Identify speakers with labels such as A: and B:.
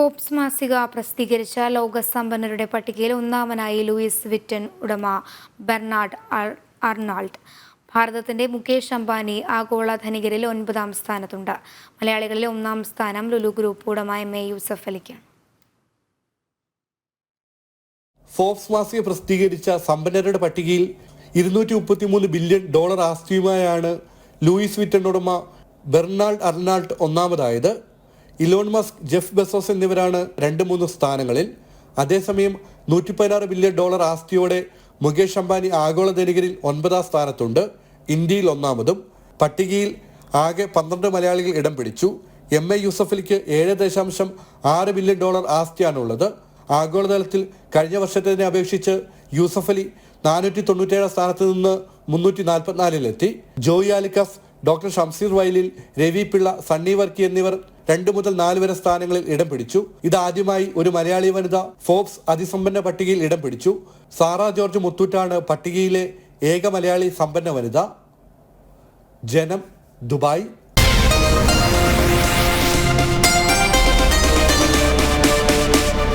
A: Forbes മാസിക പ്രസിദ്ധീകരിച്ച ലോകസമ്പന്നരുടെ പട്ടികയിൽ ഒന്നാമനായി ലൂയിസ് വിറ്റൻ ഉടമ ബെർണാഡ് അർ- അർണാൾഡ്. ഭാരതത്തിന്റെ മുകേഷ് അംബാനി ആഗോള ധനികരിൽ ഒൻപതാം സ്ഥാനത്തുണ്ട്. മലയാളികളിലെ ഒന്നാം സ്ഥാനം ലുലു ഗ്രൂപ്പ് ഉടമ എം. എ. യൂസഫ് അലിക്കാണ്.
B: ഫോബ്സ് മാസിക പ്രസിദ്ധീകരിച്ച സമ്പന്നരുടെ പട്ടികയിൽ ഇരുന്നൂറ്റി മുപ്പത്തിമൂന്ന് ബില്യൺ ഡോളർ ആസ്തിയുമായാണ് ലൂയിസ് വിറ്റൻ ഉടമ ബെർണാൾഡ് അർണാൾഡ് ഒന്നാമതായത്. ഇലോൺ മസ്ക് ജെഫ് ബെസോസ് എന്നിവരാണ് രണ്ട് മൂന്ന് സ്ഥാനങ്ങളിൽ. അതേസമയം നൂറ്റി പതിനാറ് ബില്യൺ ഡോളർ ആസ്തിയോടെ മുകേഷ് അംബാനി ആഗോള ധനികരിൽ ഒൻപതാം സ്ഥാനത്തുണ്ട്. ഇന്ത്യയിൽ ഒന്നാമതും. പട്ടികയിൽ ആകെ പന്ത്രണ്ട് മലയാളികൾ ഇടം പിടിച്ചു. എം എ യൂസഫലിക്ക് ഏഴ് ദശാംശം ആറ് ബില്യൺ ഡോളർ ആസ്തിയാണുള്ളത്. ആഗോളതലത്തിൽ കഴിഞ്ഞ വർഷത്തിനെ അപേക്ഷിച്ച് യൂസഫലി നാനൂറ്റി തൊണ്ണൂറ്റേഴാം സ്ഥാനത്ത് നിന്ന് മുന്നൂറ്റി നാൽപ്പത്തിനാലിലെത്തി ജോയി ആലിക്കാസ് ഡോക്ടർ ഷംസീർ വയലിൽ രവി പിള്ള സണ്ണി വർക്കി എന്നിവർ രണ്ട് മുതൽ നാല് വരെ സ്ഥാനങ്ങളിൽ ഇടം പിടിച്ചു. ഇതാദ്യമായി ഒരു മലയാളി വനിത ഫോബ്സ് അതിസമ്പന്ന പട്ടികയിൽ ഇടം പിടിച്ചു. സാറ ജോർജ് മുത്തൂറ്റാണ് പട്ടികയിലെ ഏക മലയാളി സമ്പന്ന വനിത. ജനം ദുബായ്.